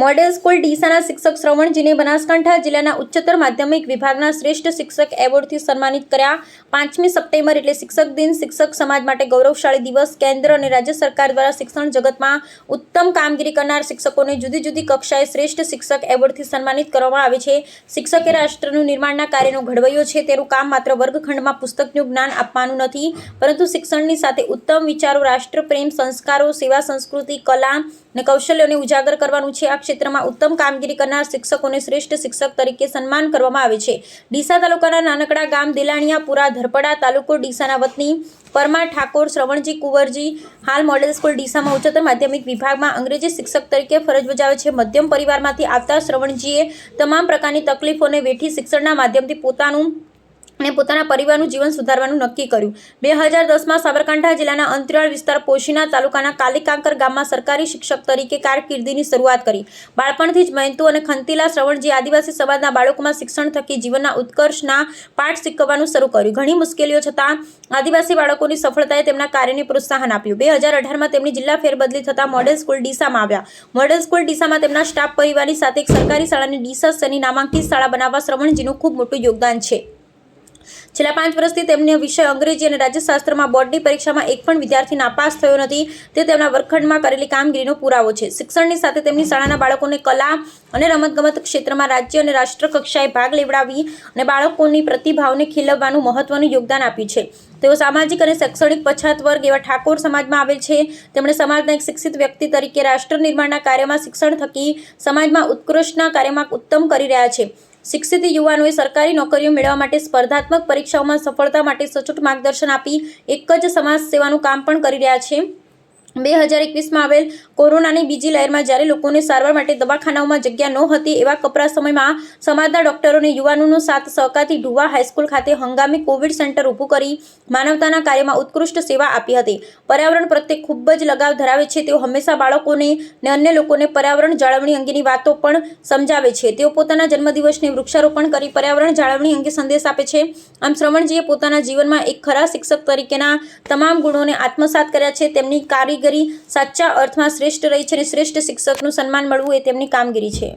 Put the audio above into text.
Model school ડીસાના શિક્ષક શ્રવણજીને બનાસકાંઠા જિલ્લાના ઉચ્ચતર માધ્યમિક વિભાગના શ્રેષ્ઠ શિક્ષક એવોર્ડથી સન્માનિત કર્યા. પાંચમી સપ્ટેમ્બર એટલે શિક્ષક દિન. શિક્ષક સમાજ માટે ગૌરવશાળી દિવસ. કેન્દ્ર અને રાજ્ય સરકાર દ્વારા શિક્ષણ જગતમાં ઉત્તમ કામગીરી કરનાર શિક્ષકોને જુદી જુદી કક્ષાએ શ્રેષ્ઠ શિક્ષક એવોર્ડથી સન્માનિત કરવામાં આવે છે. શિક્ષકે રાષ્ટ્રનું નિર્માણના કાર્યનો ઘડવૈયો છે. તેનું કામ માત્ર વર્ગખંડમાં પુસ્તકનું જ્ઞાન આપવાનું નથી, પરંતુ શિક્ષણની સાથે ઉત્તમ વિચારો, રાષ્ટ્રપ્રેમ, સંસ્કારો, સેવા, સંસ્કૃતિ, કલા અને કૌશલ્યોને ઉજાગર કરવાનું છે. આ ક્ષેત્રમાં ઉત્તમ કામગીરી કરનાર શિક્ષકોને શ્રેષ્ઠ શિક્ષક તરીકે સન્માન કરવામાં આવે છે. ડીસા તાલુકાના નાનકડા ગામ દિલાણીયાપુરા ધરપડા તાલુકો ડીસાના વતની પરમાર ઠાકોર, શ્રવણજી કુંવરજી, હાલ મોડેલ સ્કૂલ ડીસામાં ઉચ્ચતર માધ્યમિક વિભાગમાં અંગ્રેજી શિક્ષક તરીકે ફરજ બજાવે છે. મધ્યમ પરિવારમાંથી આવતા શ્રવણજીએ તમામ પ્રકારની તકલીફોને વેઠી શિક્ષણના માધ્યમથી પોતાનું અને પોતાના પરિવારનું જીવન સુધારવાનું નક્કી કર્યું. બે હજાર દસમાં સાબરકાંઠા જિલ્લાના અંતરિયાળ વિસ્તાર પોશીના તાલુકાના કાલિકાંકર ગામમાં સરકારી શિક્ષક તરીકે કારકિર્દીની શરૂઆત કરી. બાળપણથી જ મહેનતુ અને ખંતીલા શ્રવણજી આદિવાસી સમાજના બાળકોમાં શિક્ષણ થકી જીવનના ઉત્કર્ષના પાઠ શીખવવાનું શરૂ કર્યું. ઘણી મુશ્કેલીઓ છતાં આદિવાસી બાળકોની સફળતાએ તેમના કાર્યને પ્રોત્સાહન આપ્યું. બે હજાર અઢારમાં તેમની જિલ્લા ફેરબદલી થતાં મોડેલ સ્કૂલ ડીસામાં આવ્યા. મોડેલ સ્કૂલ ડીસામાં તેમના સ્ટાફ પરિવારની સાથે એક સરકારી શાળાને ડીસા શની નામાંકિત શાળા બનાવવા શ્રવણજીનું ખૂબ મોટું યોગદાન છે. છેલ્લા પાંચ વર્ષથી તેમને વિષય અંગ્રેજી અને રાજ્યશાસ્ત્રમાં બોર્ડની પરીક્ષામાં એક પણ વિદ્યાર્થી નાપાસ થયો નથી. તે તેમના વર્ગખંડમાં કરેલી કામગીરીનો પુરાવો છે. શિક્ષણની સાથે તેમની શાળાના બાળકોને કલા અને રમતગમત ક્ષેત્રમાં રાજ્ય અને રાષ્ટ્ર કક્ષાએ ભાગ લેવડાવી અને બાળકોની પ્રતિભાવને ખીલવવાનું મહત્વનું યોગદાન આપ્યું છે. તેઓ સામાજિક અને શૈક્ષણિક પછાત વર્ગ એવા ઠાકોર સમાજમાં આવેલ છે. તેમણે સમાજના એક શિક્ષિત વ્યક્તિ તરીકે રાષ્ટ્ર નિર્માણના કાર્યમાં શિક્ષણ થકી સમાજમાં ઉત્કૃષ્ટના કાર્યમાં ઉત્તમ કરી રહ્યા છે. શિક્ષિત યુવાનોએ સરકારી નોકરીઓ મેળવવા માટે સ્પર્ધાત્મક પરીક્ષાઓમાં સફળતા માટે સચોટ માર્ગદર્શન આપી એક જ સમાજ સેવાનું કામ પણ કરી રહ્યા છે. બે હજાર એકવીસમાં આવેલ કોરોનાની બીજી લહેરમાં જ્યારે લોકોને સારવાર માટે દવાખાનાઓમાં જગ્યા નહોતી, એવા કપરા સમયમાં સમાજના ડોક્ટરોને યુવાનોનો સાથ સહકારથી ઢુવા હાઈસ્કૂલ ખાતે હંગામી કોવિડ સેન્ટર ઊભું કરી માનવતાના કાર્યમાં ઉત્કૃષ્ટ સેવા આપી હતી. પર્યાવરણ પ્રત્યે ખૂબ જ લગાવ ધરાવે છે, તેઓ હંમેશા બાળકોને ને અન્ય લોકોને પર્યાવરણ જાળવણી અંગેની વાતો પણ સમજાવે છે. તેઓ પોતાના જન્મદિવસને વૃક્ષારોપણ કરી પર્યાવરણ જાળવણી અંગે સંદેશ આપે છે. આમ શ્રવણજીએ પોતાના જીવનમાં એક ખરા શિક્ષક તરીકેના તમામ ગુણોને આત્મસાત કર્યા છે, તેમની કારીગરી સાચા અર્થમાં શ્રેષ્ઠ રહી છે અને શ્રેષ્ઠ શિક્ષકનું સન્માન મળવું એ તેમની કામગીરી છે.